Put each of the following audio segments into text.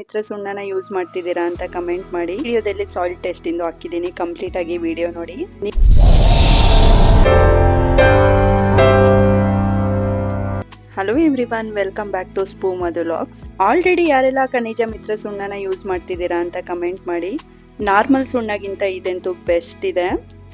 ಮಿತ್ರ ಸುಣ್ಣನ use ಮಾಡ್ತಿದ್ದೀರಾ ಅಂತ comment ಮಾಡಿ. ವಿಡಿಯೋದಲ್ಲಿ ಸಾಯಿಲ್ ಟೆಸ್ಟ್ ಇಂದು ಹಾಕಿದ್ದೀನಿ. ಕಂಪ್ಲೀಟ್ ಆಗಿ ವಿಡಿಯೋ ನೋಡಿ. Hello everyone welcome back to ಸ್ಪೂ ಮಧುಲಾಗ್ಸ್ ಆಲ್ರೆಡಿ ಯಾರೆಲ್ಲ ಖನಿಜ ಮಿತ್ರ ಸುಣ್ಣನ ಯೂಸ್ ಮಾಡ್ತಿದ್ದೀರಾ ಅಂತ ಕಮೆಂಟ್ ಮಾಡಿ. ನಾರ್ಮಲ್ ಸುಣ್ಣಗಿಂತ ಇದಂತೂ ಬೆಸ್ಟ್ ಇದೆ.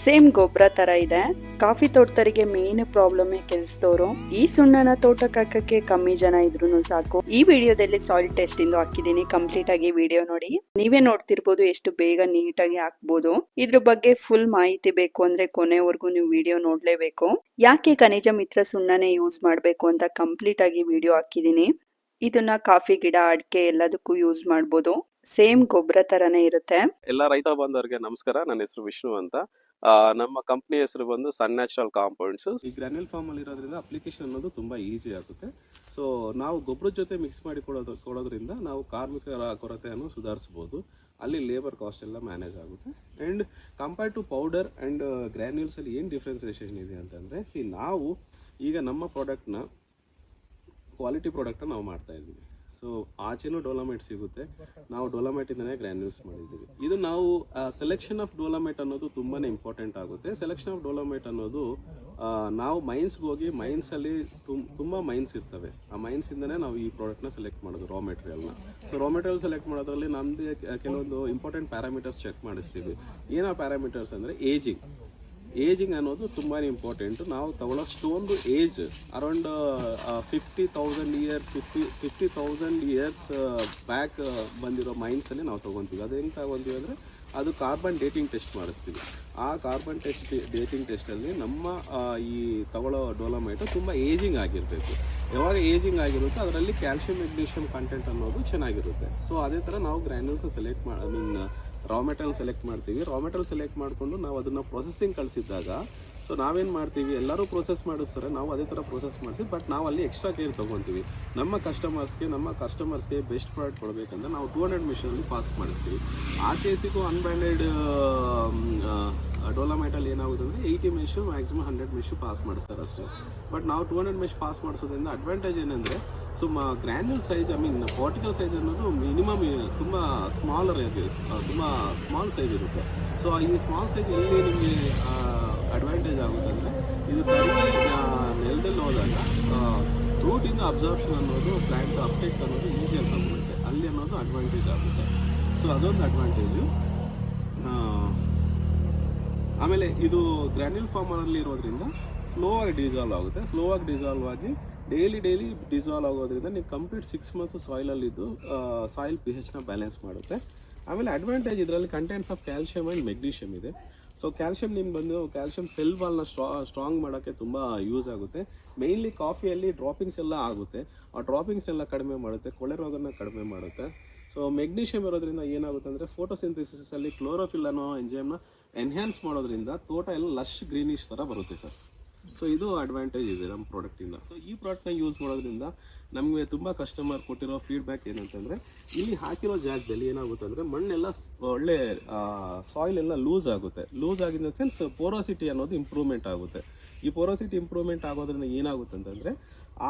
ಸೇಮ್ ಗೊಬ್ಬರ ತರ ಇದೆ. ಕಾಫಿ ತೋಟದರಿಗೆ ಮೇನ್ ಪ್ರಾಬ್ಲಮ್ ಕೆಲ್ಸದವರು, ಈ ಸುಣ್ಣನ ತೋಟಕ್ಕೆ ಹಾಕಕ್ಕೆ ಕಮ್ಮಿ ಜನ ಇದ್ರು ಸಾಕು. ಈ ವಿಡಿಯೋದಲ್ಲಿ ಸಾಯಿಲ್ ಟೆಸ್ಟ್ ಇಂದು ಹಾಕಿದೀನಿ ಕಂಪ್ಲೀಟ್ ಆಗಿ ವಿಡಿಯೋ ನೋಡಿ. ನೀವೇ ನೋಡ್ತಿರ್ಬೋದು ಎಷ್ಟು ಬೇಗ ನೀಟಾಗಿ ಹಾಕ್ಬೋದು. ಇದ್ರ ಬಗ್ಗೆ ಫುಲ್ ಮಾಹಿತಿ ಬೇಕು ಅಂದ್ರೆ ಕೊನೆವರೆಗೂ ನೀವು ವಿಡಿಯೋ ನೋಡ್ಲೇಬೇಕು. ಯಾಕೆ ಖನಿಜ ಮಿತ್ರ ಸುಣ್ಣನೆ ಯೂಸ್ ಮಾಡ್ಬೇಕು ಅಂತ ಕಂಪ್ಲೀಟ್ ಆಗಿ ವಿಡಿಯೋ ಹಾಕಿದೀನಿ ಇದನ್ನ ಕಾಫಿ ಗಿಡ, ಅಡಿಕೆ ಎಲ್ಲದಕ್ಕೂ ಯೂಸ್ ಮಾಡ್ಬೋದು. ಸೇಮ್ ಗೊಬ್ಬರ ತರನೇ ಇರುತ್ತೆ. ಎಲ್ಲ ರೈತ ಬಾಂಧವರಿಗೆ ನಮಸ್ಕಾರ. ನನ್ನ ಹೆಸರು ವಿಷ್ಣು ಅಂತ. ನಮ್ಮ ಕಂಪ್ನಿ ಹೆಸರು ಬಂದು ಸನ್ ನ್ಯಾಚುರಲ್ ಕಾಂಪೌಂಡ್ಸ್ ಈ ಗ್ರಾನ್ಯಲ್ ಫಾರ್ಮ್ ಅಲ್ಲಿ ಇರೋದ್ರಿಂದ ಅಪ್ಲಿಕೇಶನ್ ಅನ್ನೋದು ತುಂಬಾ ಈಸಿ ಆಗುತ್ತೆ. ಸೊ ನಾವು ಗೊಬ್ಬರದ ಜೊತೆ ಮಿಕ್ಸ್ ಮಾಡಿ ಕೊಡೋದು, ಕೊಡೋದ್ರಿಂದ ನಾವು ಕಾರ್ಮಿಕರ ಕೊರತೆಯನ್ನು ಸುಧಾರಿಸಬಹುದು ಅಲ್ಲಿ ಲೇಬರ್ ಕಾಸ್ಟ್ ಎಲ್ಲ ಮ್ಯಾನೇಜ್ ಆಗುತ್ತೆ. And compare to powder and granules ಅಲ್ಲಿ ಏನು ಡಿಫ್ರೆನ್ಸಿಯೇಷನ್ ಇದೆ ಅಂತಂದರೆ ಸಿ ನಾವು ಈಗ ನಮ್ಮ ಪ್ರಾಡಕ್ಟ್ನ ಕ್ವಾಲಿಟಿ ಪ್ರಾಡಕ್ಟ್ ನಾವು ಮಾಡ್ತಾ ಇದ್ದೀವಿ. ಸೊ ಆಚೆನೂ ಡೋಲಮೈಟ್ ಸಿಗುತ್ತೆ. ನಾವು ಡೋಲಮೈಟ್ ಇಂದನೇ ಗ್ರ್ಯಾನ್ಯೂಲ್ಸ್ ಮಾಡಿದ್ದೀವಿ. ಇದು ನಾವು ಸೆಲೆಕ್ಷನ್ ಆಫ್ ಡೋಲಮೈಟ್ ಅನ್ನೋದು ತುಂಬಾನೇ ಇಂಪಾರ್ಟೆಂಟ್ ಆಗುತ್ತೆ. ಸೆಲೆಕ್ಷನ್ ಆಫ್ ಡೋಲಮೈಟ್ ಅನ್ನೋದು ನಾವು ಮೈನ್ಸ್ಗೆ ಹೋಗಿ ಮೈನ್ಸಲ್ಲಿ ಅಲ್ಲಿ ತುಂಬ ಮೈನ್ಸ್ ಇರ್ತವೆ. ಆ ಮೈನ್ಸ್ ಇಂದನೇ ನಾವು ಈ ಪ್ರಾಡಕ್ಟ್ನ ಸೆಲೆಕ್ಟ್ ಮಾಡೋದು ರಾ ಮೆಟೀರಿಯಲ್ನ ಸೊ ರಾ ಮೆಟೀರಿಯಲ್ ಸೆಲೆಕ್ಟ್ ಮಾಡೋದ್ರಲ್ಲಿ ನಮ್ಮದೇ ಕೆಲವೊಂದು ಇಂಪಾರ್ಟೆಂಟ್ ಪ್ಯಾರಾಮೀಟರ್ಸ್ ಚೆಕ್ ಮಾಡಿಸ್ತೀವಿ. ಏನೋ ಪ್ಯಾರಾಮೀಟರ್ಸ್ ಅಂದರೆ ಏಜಿಂಗ್ ಏಜಿಂಗ್ ಅನ್ನೋದು ತುಂಬಾ ಇಂಪಾರ್ಟೆಂಟ್ ನಾವು ತಗೊಳ್ಳೋಷ್ಟು ಒಂದು age around fifty thousand years fifty fifty thousand years back ಬಂದಿರೋ ಮೈನ್ಸಲ್ಲಿ ನಾವು ತೊಗೊತೀವಿ. ಅದು ಹೆಂಗೆ ತಗೊತೀವಿ ಅಂದರೆ ಅದು ಕಾರ್ಬನ್ ಡೇಟಿಂಗ್ ಟೆಸ್ಟ್ ಮಾಡಿಸ್ತೀವಿ. ಆ ಕಾರ್ಬನ್ ಟೆಸ್ಟ್ ಡೇಟಿಂಗ್ ಟೆಸ್ಟಲ್ಲಿ ನಮ್ಮ ಈ ತಗೊಳ್ಳೋ ಡೋಲಮೈಟು ತುಂಬ ಏಜಿಂಗ್ ಆಗಿರಬೇಕು. ಯಾವಾಗ ಏಜಿಂಗ್ ಆಗಿರುತ್ತೋ, ಅದರಲ್ಲಿ ಕ್ಯಾಲ್ಸಿಯಂ ಮೆಗ್ನೀಷಿಯಂ ಕಂಟೆಂಟ್ ಅನ್ನೋದು ಚೆನ್ನಾಗಿರುತ್ತೆ. ಸೊ ಅದೇ ಥರ ನಾವು ಗ್ರ್ಯಾನ್ಯೂಲ್ಸ್ ಸೆಲೆಕ್ಟ್ ಮಾಡಿ I mean raw material select ಮಾಡ್ತೀವಿ. ರಾ ಮೆಟೀರಿಯಲ್ ಸೆಲೆಕ್ಟ್ ಮಾಡಿಕೊಂಡು ನಾವು ಅದನ್ನು ಪ್ರೊಸೆಸಿಂಗ್ ಕಳಿಸಿದಾಗ ಸೊ ನಾವೇನು ಮಾಡ್ತೀವಿ? ಎಲ್ಲರೂ ಪ್ರೊಸೆಸ್ ಮಾಡಿಸ್ತಾರೆ. ನಾವು ಅದೇ ಥರ ಪ್ರೊಸೆಸ್ ಮಾಡಿಸಿ ಬಟ್ ನಾವು ಅಲ್ಲಿ ಎಕ್ಸ್ಟ್ರಾ ಕೇರ್ ತೊಗೊತೀವಿ ನಮ್ಮ ಕಸ್ಟಮರ್ಸ್ಗೆ ನಮ್ಮ ಕಸ್ಟಮರ್ಸ್ಗೆ ಬೆಸ್ಟ್ ಪ್ರಾಡಕ್ಟ್ ಕೊಡಬೇಕಂದ್ರೆ ನಾವು ಟೂ ಹಂಡ್ರೆಡ್ ಮಿಷನಲ್ಲಿ ಪಾಸ್ ಮಾಡಿಸ್ತೀವಿ. ಆಚೆ ಸಿಗೋ ಅನ್ಬ್ರ್ಯಾಂಡೆಡ್ ಡೋಲಾಮೈಟಲ್ಲಿ ಏನಾಗುತ್ತೆ ಅಂದರೆ eighty mesh maximum hundred mesh pass ಮಾಡಿಸ್ತಾರೆ ಅಷ್ಟೇ. ಬಟ್ ನಾವು ಟೂ ಹಂಡ್ರೆಡ್ ಮಿಷ್ ಪಾಸ್ ಮಾಡಿಸೋದ್ರಿಂದ ಅಡ್ವಾಂಟೇಜ್ ಏನಂದರೆ so granule size I mean particle size ಅನ್ನೋದು ಮಿನಿಮಮ್ ತುಂಬ ಸ್ಮಾಲರ್ ಇದೆ ತುಂಬ ಸ್ಮಾಲ್ ಸೈಜ್ ಇರುತ್ತೆ. ಸೊ ಈ ಸ್ಮಾಲ್ ಸೈಜ್ ಎಲ್ಲಿ ನಿಮಗೆ ಅಡ್ವಾಂಟೇಜ್ ಆಗುತ್ತೆ ಅಂದರೆ ಇದು ಕಡಿಮೆ ನೆಲದಲ್ಲಿ ಹೋದಾಗ ರೂಟಿಂದ ಅಬ್ಸಾರ್ಪ್ಷನ್ ಅನ್ನೋದು ಪ್ಲ್ಯಾಂಟ್ ಅಪ್ಟೇಕ್ ಅನ್ನೋದು ಈಸಿ ಅಂತ ಬರುತ್ತೆ ಅಲ್ಲಿ ಅನ್ನೋದು ಅಡ್ವಾಂಟೇಜ್ ಆಗುತ್ತೆ. ಸೊ ಅದೊಂದು ಅಡ್ವಾಂಟೇಜು ಆಮೇಲೆ ಇದು ಗ್ರ್ಯಾನ್ಯೂಲ್ ಫಾರ್ಮರಲ್ಲಿ ಇರೋದ್ರಿಂದ ಸ್ಲೋ ಆಗಿ ಡಿಸಾಲ್ವ್ ಆಗುತ್ತೆ. ಸ್ಲೋ ಆಗಿ ಡಿಸಾಲ್ವ್ ಆಗಿ ಡೈಲಿ ಡೈಲಿ ಡಿಸಾಲ್ವ್ ಆಗೋದ್ರಿಂದ ನೀವು ಕಂಪ್ಲೀಟ್ ಸಿಕ್ಸ್ ಮಂತ್ಸ್ ಸಾಯಿಲಲ್ಲಿದ್ದು ಸಾಯಿಲ್ ಪಿ ಹೆಚ್ನ ಬ್ಯಾಲೆನ್ಸ್ ಮಾಡುತ್ತೆ. ಆಮೇಲೆ ಅಡ್ವಾಂಟೇಜ್ ಇದರಲ್ಲಿ contents of calcium and magnesium ಇದೆ. ಸೊ ಕ್ಯಾಲ್ಶಿಯಂ ನಿಮ್ಗೆ ಬಂದು ಕ್ಯಾಲ್ಶಿಯಂ ಸೆಲ್ ವಾಲ್ನ ಸ್ಟ್ರಾ ಸ್ಟ್ರಾಂಗ್ ಮಾಡೋಕ್ಕೆ ತುಂಬ ಯೂಸ್ ಆಗುತ್ತೆ. ಮೇಯ್ನ್ಲಿ ಕಾಫಿಯಲ್ಲಿ ಡ್ರಾಪಿಂಗ್ಸ್ ಎಲ್ಲ ಆಗುತ್ತೆ. ಆ ಡ್ರಾಪಿಂಗ್ಸ್ ಎಲ್ಲ ಕಡಿಮೆ ಮಾಡುತ್ತೆ ಕೊಳೆ ರೋಗನ ಕಡಿಮೆ ಮಾಡುತ್ತೆ. ಸೊ ಮೆಗ್ನೀಷಿಯಂ ಇರೋದ್ರಿಂದ ಏನಾಗುತ್ತೆ ಅಂದರೆ ಫೋಟೋಸಿಂಥಸಿಸಲ್ಲಿ ಕ್ಲೋರೋಫಿಲ್ ಅನ್ನೋ ಎಂಜೈಮ್ನ ಎನ್ಹ್ಯಾನ್ಸ್ ಮಾಡೋದ್ರಿಂದ ತೋಟ ಎಲ್ಲ ಲಶ್ ಗ್ರೀನಿಶ್ ಥರ ಬರುತ್ತೆ ಸರ್. ಸೊ ಇದು ಅಡ್ವಾಂಟೇಜ್ ಇದೆ ನಮ್ಮ ಪ್ರಾಡಕ್ಟಿಂದ ಸೊ ಈ ಪ್ರಾಡಕ್ಟ್ನ ಯೂಸ್ ಮಾಡೋದ್ರಿಂದ ನಮಗೆ ತುಂಬ ಕಸ್ಟಮರ್ ಕೊಟ್ಟಿರೋ ಫೀಡ್ಬ್ಯಾಕ್ ಏನಂತಂದರೆ, ಇಲ್ಲಿ ಹಾಕಿರೋ ಜಾಗದಲ್ಲಿ ಏನಾಗುತ್ತೆ ಅಂದರೆ ಮಣ್ಣೆಲ್ಲ ಒಳ್ಳೆ ಸಾಯಿಲ್ ಎಲ್ಲ ಲೂಸ್ ಆಗುತ್ತೆ. ಲೂಸ್ ಆಗಿದ್ದ ಸೆನ್ಸ್ ಪೋರೋಸಿಟಿ ಅನ್ನೋದು ಇಂಪ್ರೂವ್ಮೆಂಟ್ ಆಗುತ್ತೆ. ಈ ಪೋರೋಸಿಟಿ ಇಂಪ್ರೂವ್ಮೆಂಟ್ ಆಗೋದ್ರಿಂದ ಏನಾಗುತ್ತೆ ಅಂತಂದರೆ,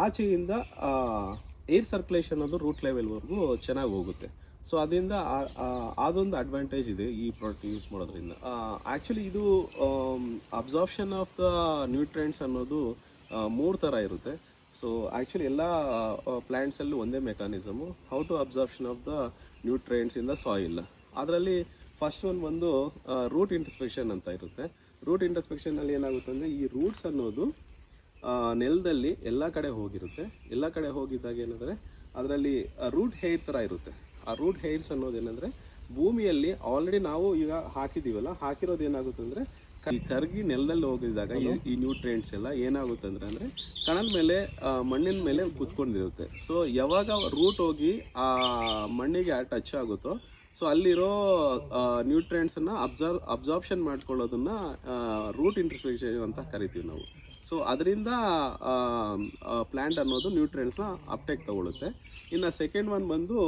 ಆಚೆಯಿಂದ ಏರ್ ಸರ್ಕ್ಯುಲೇಷನ್ ಅನ್ನೋದು ರೂಟ್ ಲೆವೆಲ್ವರೆಗೂ ಚೆನ್ನಾಗಿ ಹೋಗುತ್ತೆ. ಸೊ ಅದರಿಂದ ಅದೊಂದು ಅಡ್ವಾಂಟೇಜ್ ಇದೆ ಈ ಪ್ರಾಡಕ್ಟ್ ಯೂಸ್ ಮಾಡೋದ್ರಿಂದ. ಆ್ಯಕ್ಚುಲಿ ಇದು ಅಬ್ಸಾರ್ಪ್ಷನ್ ಆಫ್ ದ ನ್ಯೂಟ್ರಿಯೆಂಟ್ಸ್ ಅನ್ನೋದು ಮೂರು ಥರ ಇರುತ್ತೆ. ಸೊ ಆ್ಯಕ್ಚುಲಿ ಎಲ್ಲ ಪ್ಲ್ಯಾಂಟ್ಸಲ್ಲೂ ಒಂದೇ mechanism how to absorption of the nutrients in the soil ಅದರಲ್ಲಿ ಫಸ್ಟ್ ಒನ್ ಬಂದು ರೂಟ್ ಇಂಟರ್ಸ್ಪೆಕ್ಷನ್ ಅಂತ ಇರುತ್ತೆ. ರೂಟ್ ಇಂಟರ್ಸ್ಪೆಕ್ಷನಲ್ಲಿ ಏನಾಗುತ್ತೆ ಅಂದರೆ, ಈ ರೂಟ್ಸ್ ಅನ್ನೋದು ನೆಲದಲ್ಲಿ ಎಲ್ಲ ಕಡೆ ಹೋಗಿರುತ್ತೆ. ಎಲ್ಲ ಕಡೆ ಹೋಗಿದ್ದಾಗ ಏನಂದರೆ, ಅದರಲ್ಲಿ ರೂಟ್ ಹೇರ್ ಥರ ಇರುತ್ತೆ. ಆ ರೂಟ್ ಹೇರ್ಸ್ ಅನ್ನೋದೇನೆಂದರೆ ಭೂಮಿಯಲ್ಲಿ ಆಲ್ರೆಡಿ ನಾವು ಈಗ ಹಾಕಿದ್ದೀವಲ್ಲ ಹಾಕಿರೋದು ಏನಾಗುತ್ತೆ ಅಂದರೆ ಈ ಕರ್ಗಿ ನೆಲದಲ್ಲಿ ಹೋಗಿದಾಗ ಈ- ನ್ಯೂಟ್ರಿಯೆಂಟ್ಸ್ ಎಲ್ಲ ಏನಾಗುತ್ತೆ ಅಂದ್ರೆ ಅಂದರೆ ಕಣದ ಮೇಲೆ ಮಣ್ಣಿನ ಮೇಲೆ ಕುತ್ಕೊಂಡಿರುತ್ತೆ. ಸೊ ಯಾವಾಗ ರೂಟ್ ಹೋಗಿ ಆ ಮಣ್ಣಿಗೆ ಟಚ್ ಆಗುತ್ತೋ ಸೊ ಅಲ್ಲಿರೋ ನ್ಯೂಟ್ರಿಯೆಂಟ್ಸನ್ನು ಅಬ್ಸರ್ವ್ ಅಬ್ಸಾರ್ಪ್ಷನ್ ಮಾಡ್ಕೊಳ್ಳೋದನ್ನ ರೂಟ್ ಇಂಟರ್ಸ್ಪೆಕ್ಷನ್ ಅಂತ ಕರಿತೀವಿ ನಾವು. ಸೊ ಅದರಿಂದ ಪ್ಲ್ಯಾಂಟ್ ಅನ್ನೋದು ನ್ಯೂಟ್ರಿಯೆಂಟ್ಸ್ನ ಅಪ್ಟೇಕ್ ತಗೊಳುತ್ತೆ. ಇನ್ನು ಸೆಕೆಂಡ್ ಒನ್ ಬಂದು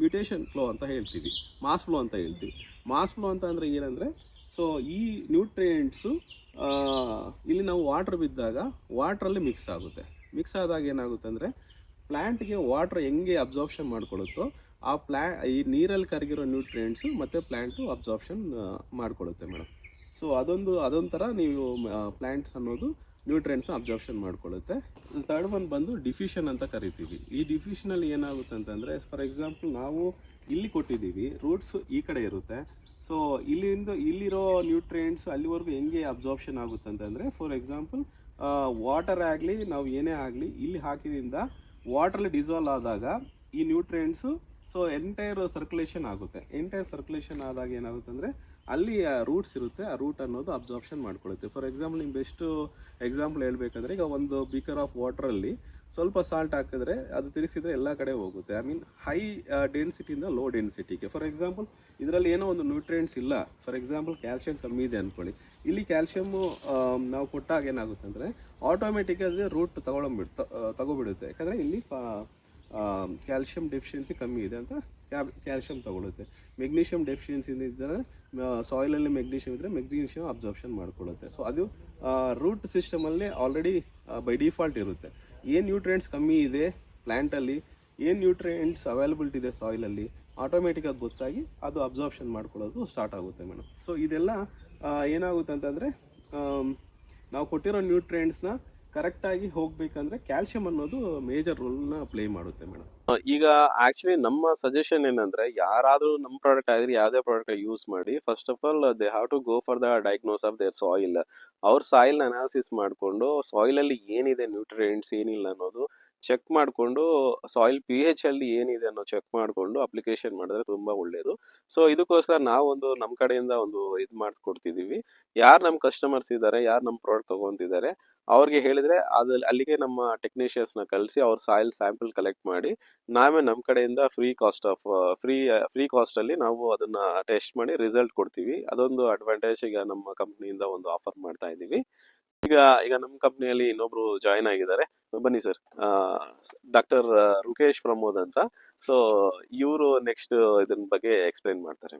ಮ್ಯೂಟೇಷನ್ ಫ್ಲೋ ಅಂತ ಹೇಳ್ತೀವಿ. ಮಾಸ್ ಫ್ಲೋ ಅಂತ ಹೇಳ್ತೀವಿ. ಮಾಸ್ ಫ್ಲೋ ಅಂತ ಅಂದರೆ ಏನಂದರೆ ಸೊ ಈ ನ್ಯೂಟ್ರಿಯೆಂಟ್ಸು ಇಲ್ಲಿ ನಾವು ವಾಟ್ರ್ ಬಿದ್ದಾಗ ವಾಟ್ರಲ್ಲಿ ಮಿಕ್ಸ್ ಆಗುತ್ತೆ. ಮಿಕ್ಸ್ ಆದಾಗ ಏನಾಗುತ್ತೆ ಅಂದರೆ ಪ್ಲ್ಯಾಂಟ್ಗೆ ವಾಟ್ರ್ ಹೆಂಗೆ ಅಬ್ಸಾರ್ಪ್ಷನ್ ಮಾಡ್ಕೊಳ್ಳುತ್ತೋ ಆ ಪ್ಲ್ಯಾ ಈ ನೀರಲ್ಲಿ ಕರಗಿರೋ ನ್ಯೂಟ್ರಿಯೆಂಟ್ಸು ಮತ್ತು ಪ್ಲ್ಯಾಂಟು ಅಬ್ಸಾರ್ಪ್ಷನ್ ಮಾಡ್ಕೊಳ್ಳುತ್ತೆ ಮೇಡಮ್ ಸೊ ಅದೊಂದು, ಅದೊಂಥರ ನೀವು ಪ್ಲ್ಯಾಂಟ್ಸ್ ಅನ್ನೋದು ನ್ಯೂಟ್ರಿಯೆಂಟ್ಸ್ ಅಬ್ಸಾರ್ಪ್ಷನ್ ಮಾಡ್ಕೊಳ್ಳುತ್ತೆ. ಥರ್ಡ್ ಒನ್ ಬಂದು ಡಿಫ್ಯೂಷನ್ ಅಂತ ಕರಿತೀವಿ. ಈ ಡಿಫ್ಯೂಷನಲ್ಲಿ ಏನಾಗುತ್ತೆ ಅಂತಂದರೆ ಫಾರ್ ಎಕ್ಸಾಂಪಲ್ ನಾವು ಇಲ್ಲಿ ಕೊಟ್ಟಿದ್ದೀವಿ ರೂಟ್ಸು ಈ ಕಡೆ ಇರುತ್ತೆ. ಸೊ ಇಲ್ಲಿಂದ ಇಲ್ಲಿರೋ ನ್ಯೂಟ್ರಿಯೆಂಟ್ಸ್ ಅಲ್ಲಿವರೆಗೂ ಹೆಂಗೆ ಅಬ್ಸಾರ್ಬ್ಷನ್ ಆಗುತ್ತೆ ಅಂತಂದರೆ ಫಾರ್ ಎಕ್ಸಾಂಪಲ್ ವಾಟರ್ ಆಗಲಿ, ನಾವು ಏನೇ ಆಗಲಿ, ಇಲ್ಲಿ ಹಾಕಿದಿಂದ ವಾಟ್ರಲ್ಲಿ ಡಿಸಾಲ್ವ್ ಆದಾಗ ಈ ನ್ಯೂಟ್ರಿಯೆಂಟ್ಸು ಸೊ ಎಂಟೈರ್ ಸರ್ಕ್ಯುಲೇಷನ್ ಆಗುತ್ತೆ. ಎಂಟೈರ್ ಸರ್ಕ್ಯುಲೇಷನ್ ಆದಾಗ ಏನಾಗುತ್ತೆ ಅಂದರೆ, ಅಲ್ಲಿ ರೂಟ್ಸ್ ಇರುತ್ತೆ, ಆ ರೂಟ್ ಅನ್ನೋದು ಅಬ್ಸಾರ್ಬ್ಷನ್ ಮಾಡ್ಕೊಳ್ಳುತ್ತೆ. ಫಾರ್ ಎಕ್ಸಾಂಪಲ್ ನಿಮ್ಗೆ ಬೆಸ್ಟು ಎಕ್ಸಾಂಪಲ್ ಹೇಳ್ಬೇಕಂದ್ರೆ, ಈಗ ಒಂದು ಬೀಕರ್ ಆಫ್ ವಾಟ್ರಲ್ಲಿ ಸ್ವಲ್ಪ ಸಾಲ್ಟ್ ಹಾಕಿದ್ರೆ ಅದು ತಿರುಗಿಸಿದ್ರೆ ಎಲ್ಲ ಕಡೆ ಹೋಗುತ್ತೆ. ಐ ಮೀನ್ ಹೈ ಡೆನ್ಸಿಟಿಯಿಂದ ಲೋ ಡೆನ್ಸಿಟಿಗೆ ಫಾರ್ ಎಕ್ಸಾಂಪಲ್ ಇದರಲ್ಲಿ ಏನೋ ಒಂದು ನ್ಯೂಟ್ರಿಯೆಂಟ್ಸ್ ಇಲ್ಲ. ಫಾರ್ ಎಕ್ಸಾಂಪಲ್ ಕ್ಯಾಲ್ಶಿಯಂ ಕಮ್ಮಿ ಇದೆ ಅಂದ್ಕೊಳ್ಳಿ ಇಲ್ಲಿ ಕ್ಯಾಲ್ಶಿಯಮ್ಮು ನಾವು ಕೊಟ್ಟಾಗ ಏನಾಗುತ್ತೆ ಅಂದರೆ ಆಟೋಮೆಟಿಕ್ ರೂಟ್ ತಗೊಳಂಬಿಡ್ ತಗೊಬಿಡುತ್ತೆ. ಯಾಕಂದರೆ ಇಲ್ಲಿ ಕ್ಯಾಲ್ಶಿಯಂ ಡೆಫಿಷಿಯನ್ಸಿ ಕಮ್ಮಿ ಇದೆ ಅಂತ ಕ್ಯಾಲ್ಶಿಯಂ ತಗೊಳುತ್ತೆ. ಮೆಗ್ನೀಷಿಯಂ ಡೆಫಿಷಿಯನ್ಸಿ ಇದ್ದರೆ ಸಾಯಿಲಲ್ಲಿ ಮೆಗ್ನೀಷಿಯಂ ಇದ್ದರೆ ಮೆಗ್ನೀಷಿಯಂ ಅಬ್ಸಾರ್ಪ್ಷನ್ ಮಾಡ್ಕೊಳ್ಳುತ್ತೆ. ಸೊ ಅದು ರೂಟ್ ಸಿಸ್ಟಮಲ್ಲಿ ಆಲ್ರೆಡಿ ಬೈ ಡಿಫಾಲ್ಟ್ ಇರುತ್ತೆ. ಏನು ನ್ಯೂಟ್ರಿಯೆಂಟ್ಸ್ ಕಮ್ಮಿ ಇದೆ ಪ್ಲ್ಯಾಂಟಲ್ಲಿ ಏನು ನ್ಯೂಟ್ರಿಯೆಂಟ್ಸ್ ಅವೈಲಬಿಲಿಟಿ ಇದೆ ಸಾಯಿಲಲ್ಲಿ ಆಟೋಮೆಟಿಕ್ ಅದು ಗೊತ್ತಾಗಿ ಅದು ಅಬ್ಸಾರ್ಪ್ಷನ್ ಮಾಡ್ಕೊಳ್ಳೋದು ಸ್ಟಾರ್ಟ್ ಆಗುತ್ತೆ ಮೇಡಮ್ ಸೊ ಇದೆಲ್ಲ ಏನಾಗುತ್ತೆ ಅಂತಂದರೆ ನಾವು ಕೊಟ್ಟಿರೋ ನ್ಯೂಟ್ರಿಯೆಂಟ್ಸ್ನ ಕರೆಕ್ಟಾಗಿ ಹೋಗ್ಬೇಕಂದ್ರೆ ಕ್ಯಾಲ್ಸಿಯಂ ಅನ್ನೋದು ಮೇಜರ್ ರೋಲ್ನ ಪ್ಲೇ ಮಾಡುತ್ತೆ ಮೇಡಮ್ ಈಗ ಆಕ್ಚುಲಿ ನಮ್ಮ ಸಜೆಷನ್ ಏನಂದ್ರೆ ಯಾರಾದರೂ ನಮ್ಮ ಪ್ರಾಡಕ್ಟ್ ಆಗಿದ್ರೆ ಯಾವುದೇ ಪ್ರಾಡಕ್ಟ್ ಯೂಸ್ ಮಾಡಿ first of all they have to go for the diagnose of their soil ಅವ್ರ ಸಾಯಿಲ್ ಅನಾಲಿಸಿಸ್ ಮಾಡಿಕೊಂಡು ಸಾಯಿಲ್ ಅಲ್ಲಿ ಏನಿದೆ ನ್ಯೂಟ್ರಿಯೆಂಟ್ಸ್ ಏನಿಲ್ಲ ಅನ್ನೋದು ಚೆಕ್ ಮಾಡಿಕೊಂಡು ಸಾಯಿಲ್ ಪಿ ಎಚ್ ಅಲ್ಲಿ ಏನಿದೆ ಅನ್ನೋ ಚೆಕ್ ಮಾಡಿಕೊಂಡು ಅಪ್ಲಿಕೇಶನ್ ಮಾಡಿದ್ರೆ ತುಂಬಾ ಒಳ್ಳೇದು. ಸೊ ಇದಕ್ಕೋಸ್ಕರ ನಾವೊಂದು ನಮ್ಮ ಕಡೆಯಿಂದ ಒಂದು ಇದು ಮಾಡಿಸ್ಕೊಡ್ತಿದೀವಿ ಯಾರು ನಮ್ಮ ಕಸ್ಟಮರ್ಸ್ ಇದ್ದಾರೆ ಯಾರು ನಮ್ಮ ಪ್ರಾಡಕ್ಟ್ ತೊಗೊತಿದ್ದಾರೆ ಅವ್ರಿಗೆ ಹೇಳಿದ್ರೆ ಅದ್ರಲ್ಲಿ ಅಲ್ಲಿಗೆ ನಮ್ಮ ಟೆಕ್ನಿಷಿಯನ್ಸ್ನ ಕಳಿಸಿ ಅವ್ರ ಸಾಯಿಲ್ ಸ್ಯಾಂಪಲ್ ಕಲೆಕ್ಟ್ ಮಾಡಿ, ನಾವೇ ನಮ್ಮ ಕಡೆಯಿಂದ free cost of free free cost ಅಲ್ಲಿ ನಾವು ಅದನ್ನ ಟೆಸ್ಟ್ ಮಾಡಿ ರಿಸಲ್ಟ್ ಕೊಡ್ತೀವಿ. ಅದೊಂದು ಅಡ್ವಾಂಟೇಜ್ ಈಗ ನಮ್ಮ ಕಂಪ್ನಿಯಿಂದ ಒಂದು ಆಫರ್ ಮಾಡ್ತಾ ಇದ್ದೀವಿ ಈಗ ಈಗ ನಮ್ಮ ಕಂಪ್ನಿಯಲ್ಲಿ ಇನ್ನೊಬ್ರು ಜಾಯಿನ್ ಆಗಿದ್ದಾರೆ. ಬನ್ನಿ ಸರ್ ಡಾಕ್ಟರ್ ರುಕೇಶ್ ಪ್ರಮೋದ್ ಅಂತ. ಸೊ ಇವರು ನೆಕ್ಸ್ಟ್ ಇದನ್ನ ಬಗ್ಗೆ ಎಕ್ಸ್ಪ್ಲೈನ್ ಮಾಡ್ತಾರೆ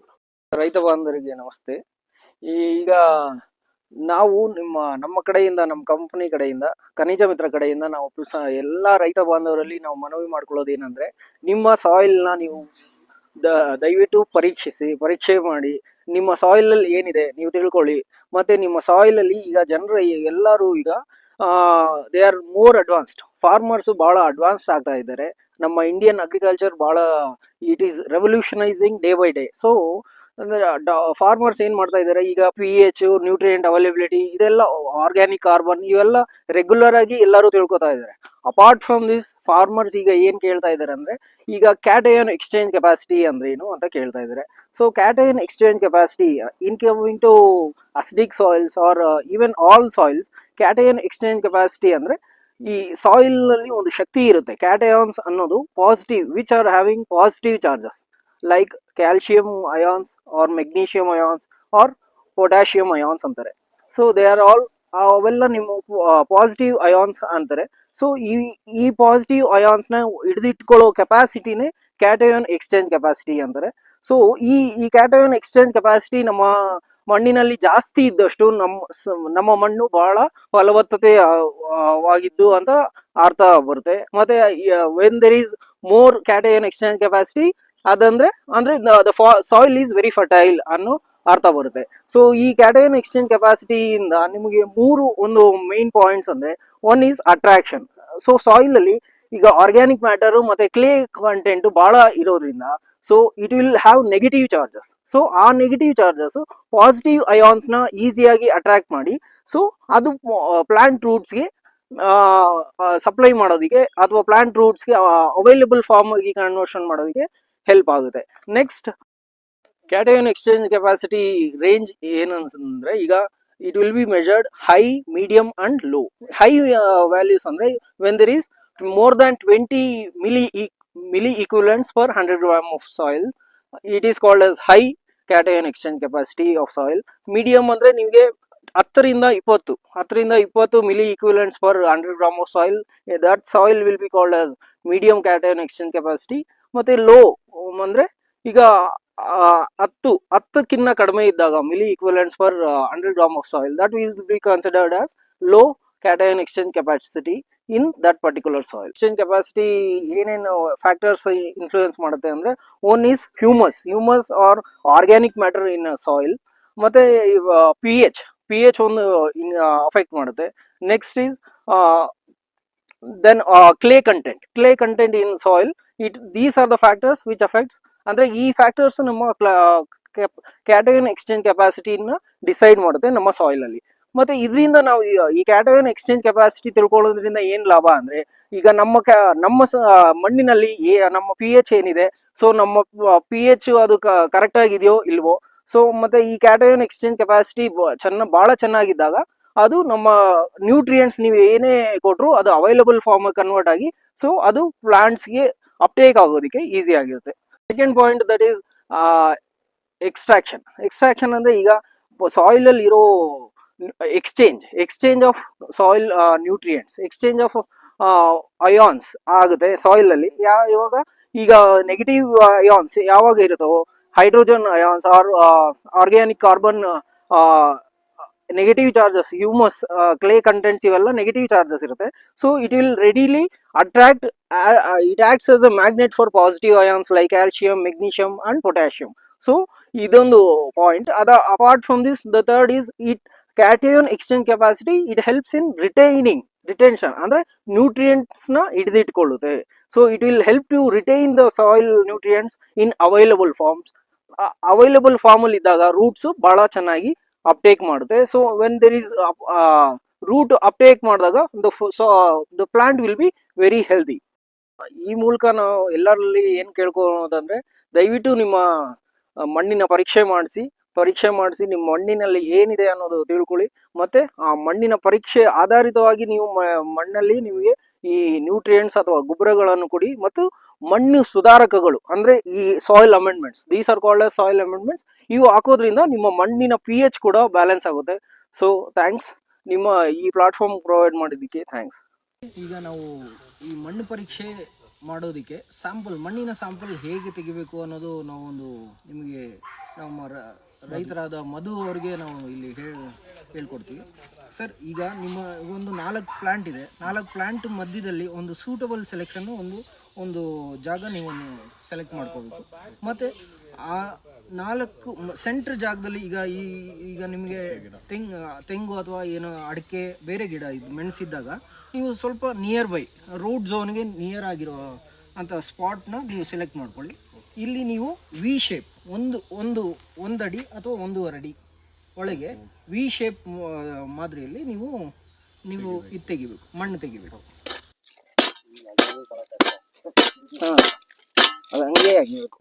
ರೈತ ಬಾಂಧವರಿಗೆ ನಮಸ್ತೆ. ಈಗ ನಾವು ನಿಮ್ಮ, ನಮ್ಮ ಕಡೆಯಿಂದ, ನಮ್ಮ ಕಂಪನಿ ಕಡೆಯಿಂದ, ಖನಿಜ ಮಿತ್ರ ಕಡೆಯಿಂದ ನಾವು ಎಲ್ಲಾ ರೈತ ಬಾಂಧವರಲ್ಲಿ ನಾವು ಮನವಿ ಮಾಡ್ಕೊಳ್ಳೋದು ಏನಂದ್ರೆ ನಿಮ್ಮ ಸಾಯಿಲ್ನ ನೀವು ದಯವಿಟ್ಟು ಪರೀಕ್ಷಿಸಿ, ಪರೀಕ್ಷೆ ಮಾಡಿ ನಿಮ್ಮ ಸಾಯಿಲ್ ಅಲ್ಲಿ ಏನಿದೆ ನೀವು ತಿಳ್ಕೊಳ್ಳಿ. ಮತ್ತೆ ನಿಮ್ಮ ಸಾಯಿಲ್ ಅಲ್ಲಿ ಈಗ ಜನರು ಎಲ್ಲರೂ ಈಗ they are more advanced farmers ಬಹಳ ಅಡ್ವಾನ್ಸ್ಡ್ ಆಗ್ತಾ ಇದ್ದಾರೆ. ನಮ್ಮ ಇಂಡಿಯನ್ ಅಗ್ರಿಕಲ್ಚರ್ ಬಹಳ it is revolutionising day by day so ಅಂದ್ರೆ ಫಾರ್ಮರ್ಸ್ ಏನ್ ಮಾಡ್ತಾ ಇದ್ದಾರೆ, ಈಗ ಪಿ ಎಚ್ ನ್ಯೂಟ್ರಿಯೆಂಟ್ ಅವೈಲಬಿಲಿಟಿ ಇದೆಲ್ಲ ಆರ್ಗ್ಯಾನಿಕ್ ಕಾರ್ಬನ್ ಇವೆಲ್ಲ ರೆಗ್ಯುಲರ್ ಆಗಿ ಎಲ್ಲರೂ ತಿಳ್ಕೊತಾ ಇದ್ದಾರೆ. ಅಪಾರ್ಟ್ ಫ್ರಮ್ ದಿಸ್ ಫಾರ್ಮರ್ಸ್ ಈಗ ಏನ್ ಕೇಳ್ತಾ ಇದ್ದಾರೆ ಅಂದ್ರೆ, ಈಗ ಕ್ಯಾಟಯನ್ ಎಕ್ಸ್ಚೇಂಜ್ ಕೆಪಾಸಿಟಿ ಅಂದ್ರೆ ಏನು ಅಂತ ಕೇಳ್ತಾ ಇದ್ದಾರೆ so cation exchange capacity in coming to acidic soils or even all soils cation exchange capacity ಅಂದ್ರೆ, ಈ ಸಾಯಿಲ್ನಲ್ಲಿ ಒಂದು ಶಕ್ತಿ ಇರುತ್ತೆ. ಕ್ಯಾಟಯಾನ್ಸ್ ಅನ್ನೋದು positive which are having positive charges like calcium ions or magnesium ions or potassium ions ಅಂತಾರೆ. So they are all ಅವೆಲ್ಲ ನಿಮ್ಮ ಪಾಸಿಟಿವ್ ಅಯಾನ್ಸ್ ಅಂತಾರೆ. ಸೊ ಈ ಈ ಪಾಸಿಟಿವ್ ಅಯಾನ್ಸ್ನ ಹಿಡಿದಿಟ್ಕೊಳ್ಳೋ ಕೆಪಾಸಿಟಿನೇ ಕ್ಯಾಟಯೋನ್ ಎಕ್ಸ್ಚೇಂಜ್ ಕೆಪಾಸಿಟಿ ಅಂತಾರೆ. ಸೊ ಈ ಈ ಕ್ಯಾಟಯೋನ್ ಎಕ್ಸ್ಚೇಂಜ್ ಕೆಪಾಸಿಟಿ ನಮ್ಮ ಮಣ್ಣಿನಲ್ಲಿ ಜಾಸ್ತಿ ಇದ್ದಷ್ಟು ನಮ್ಮ ನಮ್ಮ ಮಣ್ಣು ಬಹಳ ಫಲವತ್ತತೆ ವಾಗಿದ್ದು ಅಂತ ಅರ್ಥ ಬರುತ್ತೆ ಮತ್ತೆ when there is more cation exchange capacity ಅದಂದ್ರೆ, ಅಂದ್ರೆ ಸಾಯಿಲ್ ಈಸ್ ವೆರಿ ಫರ್ಟೈಲ್ ಅನ್ನೋ ಅರ್ಥ ಬರುತ್ತೆ. ಸೊ ಈ ಕ್ಯಾಟಯೋನ್ ಎಕ್ಸ್ಚೇಂಜ್ ಕೆಪಾಸಿಟಿಯಿಂದ ನಿಮಗೆ ಮೂರು ಒಂದು ಮೇನ್ ಪಾಯಿಂಟ್ಸ್ ಅಂದ್ರೆ one is attraction so soil ಅಲ್ಲಿ ಈಗ ಆರ್ಗ್ಯಾನಿಕ್ ಮ್ಯಾಟರ್ ಮತ್ತೆ ಕ್ಲೇ ಕಂಟೆಂಟ್ ಬಹಳ ಇರೋದ್ರಿಂದ so it will have negative charges so ಆ ನೆಗೆಟಿವ್ ಚಾರ್ಜಸ್ ಪಾಸಿಟಿವ್ ಅಯಾನ್ಸ್ನ ಈಸಿಯಾಗಿ ಅಟ್ರಾಕ್ಟ್ ಮಾಡಿ ಸೊ ಅದು ಪ್ಲಾಂಟ್ ರೂಟ್ಸ್ಗೆ ಸಪ್ಲೈ ಮಾಡೋದಕ್ಕೆ ಅಥವಾ ಪ್ಲಾಂಟ್ ರೂಟ್ಸ್ಗೆ ಅವೈಲೇಬಲ್ ಫಾರ್ಮ್ ಆಗಿ ಕನ್ವರ್ಷನ್ ಮಾಡೋದಕ್ಕೆ ಹೆಲ್ಪ್ ಆಗುತ್ತೆ. Next cation exchange capacity range ಏನಂದ್ರೆ ಈಗ it will be measured high medium and low high values ಅಂದ್ರೆ when there is more than twenty milli milli equivalents per hundred gram of soil it is called as high cation exchange capacity of soil medium ಅಂದ್ರೆ ನಿಮಗೆ ಹತ್ತರಿಂದ ಇಪ್ಪತ್ತು ಹತ್ತರಿಂದ ಇಪ್ಪತ್ತು milli equivalents per hundred gram of soil that soil will be called as medium cation exchange capacity ಮತ್ತೆ low ಅಂದ್ರೆ ಈಗ ಆ, ಹತ್ತು ಹತ್ತಕ್ಕಿಂತ ಕಡಿಮೆ ಇದ್ದಾಗ milli equivalents per hundred gram of soil that will be considered as low cation exchange capacity in that particular soil exchange capacity ಏನೇನು factors influence ಮಾಡುತ್ತೆ ಅಂದ್ರೆ one is humus humus or organic matter in soil ಮತ್ತೆ P H P H ಒಂದು affect ಮಾಡುತ್ತೆ. Next is then clay content clay content in soil it these are the factors which affects ಅಂದ್ರೆ ಈ factors ನಮ್ಮ ಕ್ಯಾಟಗನ್ exchange ಕೆಪಾಸಿಟಿನ decide ಮಾಡುತ್ತೆ ನಮ್ಮ soil ಅಲ್ಲಿ. ಮತ್ತೆ ಇದರಿಂದ ನಾವು ಈ- ಕ್ಯಾಟಗನ್ ಎಕ್ಸ್ಚೇಂಜ್ ಕೆಪಾಸಿಟಿ ತಿಳ್ಕೊಳ್ಳೋದ್ರಿಂದ ಏನ್ ಲಾಭ ಅಂದ್ರೆ, ಈಗ ನಮ್ಮ ನಮ್ಮ ಮಣ್ಣಿನಲ್ಲಿ ನಮ್ಮ ಪಿ ಎಚ್ ಏನಿದೆ ಸೊ ನಮ್ಮ ಪಿ ಎಚ್ ಅದು ಕರೆಕ್ಟ್ ಆಗಿದೆಯೋ ಇಲ್ವೋ ಸೊ ಮತ್ತೆ ಈ ಕ್ಯಾಟಗನ್ ಎಕ್ಸ್ಚೇಂಜ್ ಕೆಪಾಸಿಟಿ ಚೆನ್ನ ಬಹಳ ಚೆನ್ನಾಗಿದ್ದಾಗ ಅದು ನಮ್ಮ ನ್ಯೂಟ್ರಿಯೆಂಟ್ಸ್ ನೀವು ಏನೇ ಕೊಟ್ರು ಅದು ಅವೈಲಬಲ್ ಫಾರ್ಮ್ ಕನ್ವರ್ಟ್ ಆಗಿ ಸೊ ಅದು ಪ್ಲಾಂಟ್ಸ್ಗೆ ಅಪ್ಟೇಕ್ ಆಗೋದಕ್ಕೆ ಈಸಿ ಆಗಿರುತ್ತೆ. Second point that is extraction extraction ಅಂದ್ರೆ ಈಗ ಸಾಯಿಲ್ ಅಲ್ಲಿ ಇರೋ exchange exchange of soil nutrients exchange of ions ಆಗುತ್ತೆ ಸಾಯಿಲ್ ಅಲ್ಲಿ. ಇವಾಗ ಈಗ ನೆಗೆಟಿವ್ ಅಯಾನ್ಸ್ ಯಾವಾಗ ಇರುತ್ತೋ hydrogen ions or organic carbon negative charges humus clay contents ಇವೆಲ್ಲ ನೆಗೆಟಿವ್ ಚಾರ್ಜಸ್ ಇರುತ್ತೆ. So it will readily attract it acts as a magnet for positive ions like calcium magnesium and potassium so ಇದೊಂದು point ಅದ apart from this the third is it cation exchange capacity it helps in retaining retention ಅಂದ್ರೆ ನ್ಯೂಟ್ರಿಯೆಂಟ್ಸ್ನ ಹಿಡಿದಿಟ್ಕೊಳ್ಳುತ್ತೆ. So it will help to retain the soil nutrients in available forms available form ಅಲ್ಲಿ ಇದ್ದಾಗ roots ಬಹಳ ಚೆನ್ನಾಗಿ uptake ಮಾಡುತ್ತೆ. So when there is root uptake ಮಾಡಿದಾಗ the plant will be very healthy ಈ ಮೂಲಕ ನಾವು ಎಲ್ಲರಲ್ಲಿ ಏನ್ ಕೇಳ್ಕೊಳ್ಳೋದಂದ್ರೆ, ದಯವಿಟ್ಟು ನಿಮ್ಮ ಮಣ್ಣಿನ ಪರೀಕ್ಷೆ ಮಾಡಿಸಿ ಪರೀಕ್ಷೆ ಮಾಡಿಸಿ ನಿಮ್ಮ ಮಣ್ಣಿನಲ್ಲಿ ಏನಿದೆ ಅನ್ನೋದು ತಿಳ್ಕೊಳ್ಳಿ. ಮತ್ತೆ ಆ ಮಣ್ಣಿನ ಪರೀಕ್ಷೆ ಆಧಾರಿತವಾಗಿ ನೀವು ಮಣ್ಣಲ್ಲಿ ನಿಮಗೆ ಈ ನ್ಯೂಟ್ರಿಯೆಂಟ್ಸ್ ಅಥವಾ ಗೊಬ್ಬರಗಳನ್ನು ಕೊಡಿ ಮತ್ತು ಮಣ್ಣು ಸುಧಾರಕಗಳು, ಅಂದ್ರೆ ಈ soil amendments these are called soil amendments ಇವು ಹಾಕೋದ್ರಿಂದ ನಿಮ್ಮ ಮಣ್ಣಿನ ಪಿ ಎಚ್ ಕೂಡ ಬ್ಯಾಲೆನ್ಸ್ ಆಗುತ್ತೆ. ಸೊ ಥ್ಯಾಂಕ್ಸ್ ನಿಮ್ಮ ಈ ಪ್ಲಾಟ್ಫಾರ್ಮ್ ಪ್ರೊವೈಡ್ ಮಾಡಿದ್ದಕ್ಕೆ ಥ್ಯಾಂಕ್ಸ್ ಈಗ ನಾವು ಈ ಮಣ್ಣು ಪರೀಕ್ಷೆ ಮಾಡೋದಕ್ಕೆ ಸ್ಯಾಂಪಲ್ ಮಣ್ಣಿನ ಸ್ಯಾಂಪಲ್ ಹೇಗೆ ತೆಗಿಬೇಕು ಅನ್ನೋದು ನಾವೊಂದು ನಿಮಗೆ ನಮ್ಮ ರೈತರಾದ ಮಧು ಅವರಿಗೆ ನಾವು ಇಲ್ಲಿ ಹೇಳಿ ಹೇಳ್ಕೊಡ್ತೀವಿ. ಸರ್, ಈಗ ನಿಮ್ಮ ಒಂದು ನಾಲ್ಕು ಪ್ಲಾಂಟ್ ಇದೆ. ನಾಲ್ಕು ಪ್ಲಾಂಟ್ ಮಧ್ಯದಲ್ಲಿ ಒಂದು ಸೂಟಬಲ್ ಸೆಲೆಕ್ಷನ್ ಒಂದು ಒಂದು ಜಾಗ ನೀವು ಸೆಲೆಕ್ಟ್ ಮಾಡ್ಕೋಬೇಕು. ಮತ್ತು ಆ ನಾಲ್ಕು ಸೆಂಟ್ರ್ ಜಾಗದಲ್ಲಿ ಈಗ ಈ, ಈಗ ನಿಮಗೆ ತೆಂಗು ತೆಂಗು ಅಥವಾ ಏನೋ ಅಡಿಕೆ, ಬೇರೆ ಗಿಡ ಇದು, ಮೆಣಸಿದ್ದಾಗ ನೀವು ಸ್ವಲ್ಪ ನಿಯರ್ ಬೈ ರೋಡ್ ಝೋನ್ಗೆ ನಿಯರ್ ಆಗಿರೋ ಅಂತ ಸ್ಪಾಟ್ನ ನೀವು ಸೆಲೆಕ್ಟ್ ಮಾಡ್ಕೊಳ್ಳಿ. ಇಲ್ಲಿ ನೀವು ವಿ ಶೇಪ್ ಒಂದು ಒಂದು ಒಂದಡಿ ಅಥವಾ ಒಂದೂವರೆ ಅಡಿ ಒಳಗೆ ವಿ ಶೇಪ್ ಮಾದರಿಯಲ್ಲಿ ನೀವು ನೀವು ಇದು ತೆಗಿಬೇಕು ಮಣ್ಣು ತೆಗಿಬೇಕು. ಹಾಂ ಅದು ಹಂಗೆ ಆಗಿರ್ಬೇಕು.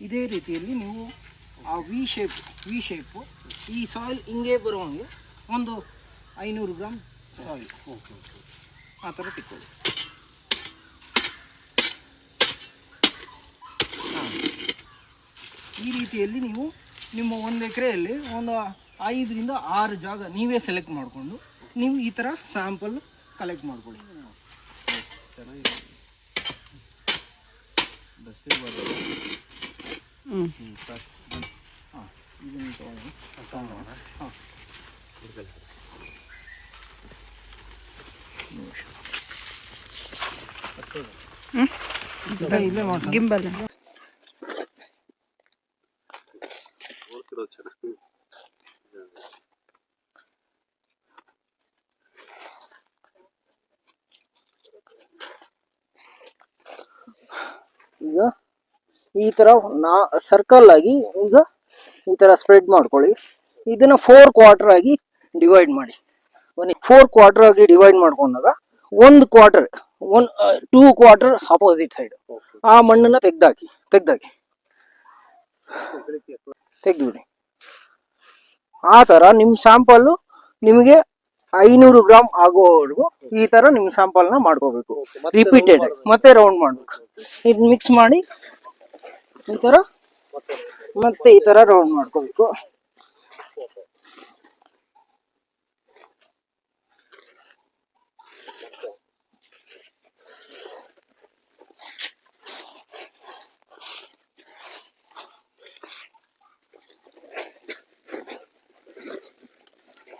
ಇದೇ ರೀತಿಯಲ್ಲಿ ನೀವು ಆ ವಿ ಶೇಪ್ ವಿ ಶೇಪು ಈ ಸಾಯಿಲ್ ಹಿಂಗೆ ಬರುವಂಗೆ ಒಂದು ಐನೂರು ಗ್ರಾಮ್ ಸಾಯಿಲ್ ಓಕೆ ಆ ಥರ ತಿಕ್ಕೊಳ್ಳಿ. ಈ ರೀತಿಯಲ್ಲಿ ನೀವು ನಿಮ್ಮ ಒಂದು ಎಕರೆಯಲ್ಲಿ ಒಂದು ಐದರಿಂದ ಆರು ಜಾಗ ನೀವೇ ಸೆಲೆಕ್ಟ್ ಮಾಡಿಕೊಂಡು ನೀವು ಈ ಥರ ಸ್ಯಾಂಪಲ್ ಕಲೆಕ್ಟ್ ಮಾಡ್ಕೊಳ್ಳಿ. ಹಾಂ ಗಿಂಬಲ್ ತೋರಿಸಿರೋದು ಚೆನ್ನಾಗಿ ಈಗ ಈ ತರ ನಾ ಸರ್ಕಲ್ ಆಗಿ ಈಗ ಈ ತರ ಸ್ಪ್ರೆಡ್ ಮಾಡ್ಕೊಳ್ಳಿ. ಇದನ್ನ ಫೋರ್ ಕ್ವಾರ್ಟರ್ ಆಗಿ ಡಿವೈಡ್ ಮಾಡಿ. ಫೋರ್ ಕ್ವಾರ್ಟರ್ ಆಗಿ ಡಿವೈಡ್ ಮಾಡ್ಕೊಂಡಾಗ ಒಂದು quarter one two quarter opposite side ಆ ಮಣ್ಣನ್ನ ತೆಗ್ದಾಕಿ ತೆಗ್ದಾಕಿ. ತೆಗ್ದುಬಿಡಿ. ಆ ತರ ನಿಮ್ ಸ್ಯಾಂಪಲ್ ನಿಮಗೆ ಐನೂರು ಗ್ರಾಮ್ ಆಗೋವರೆಗೂ ಈ ತರ ನಿಮ್ ಸ್ಯಾಂಪಲ್ನ ಮಾಡ್ಕೋಬೇಕು. ರಿಪೀಟೆಡ್ ಮತ್ತೆ ರೌಂಡ್ ಮಾಡ್ಬೇಕು. ಇದು ಮಿಕ್ಸ್ ಮಾಡಿ ಈ ತರ ಮತ್ತೆ ಈ ತರ ರೌಂಡ್ ಮಾಡ್ಕೋಬೇಕು.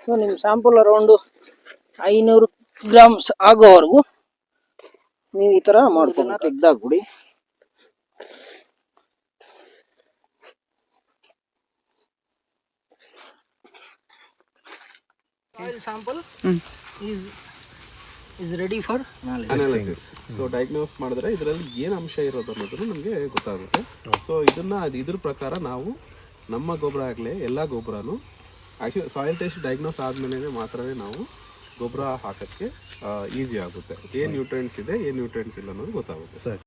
ಸೊ ನಿಮ್ಮ ಸ್ಯಾಂಪಲ್ ಅರೌಂಡು ಐನೂರು ಗ್ರಾಮ್ಸ್ ಆಗೋವರೆಗೂ ನೀವು ಈ ತರ ಮಾಡ್ಕೊಂಡು ತೆಗ್ದಾಕ್ಬಿಡಿ. Soil sample is is ready for analysis so diagnose ಮಾಡಿದ್ರೆ ಇದರಲ್ಲಿ ಏನು ಅಂಶ ಇರೋದು ಅನ್ನೋದನ್ನು ನಮಗೆ ಗೊತ್ತಾಗುತ್ತೆ. ಸೊ ಇದನ್ನ ಅದು ಇದ್ರ ಪ್ರಕಾರ ನಾವು ನಮ್ಮ ಗೊಬ್ಬರ ಆಗಲಿ ಎಲ್ಲ ಗೊಬ್ಬರನು ಆ್ಯಕ್ಚುಲಿ ಸಾಯಿಲ್ ಟೆಸ್ಟ್ ಡಯಾಗ್ನೋಸ್ ಆದಮೇಲೆ ಮಾತ್ರವೇ ನಾವು ಗೊಬ್ಬರ ಹಾಕೋಕ್ಕೆ ಈಸಿ ಆಗುತ್ತೆ. ಏನು ನ್ಯೂಟ್ರಿಯೆಂಟ್ಸ್ ಇದೆ ಏನು ನ್ಯೂಟ್ರಿಯೆಂಟ್ಸ್ ಇಲ್ಲ ಅನ್ನೋದು ಗೊತ್ತಾಗುತ್ತೆ.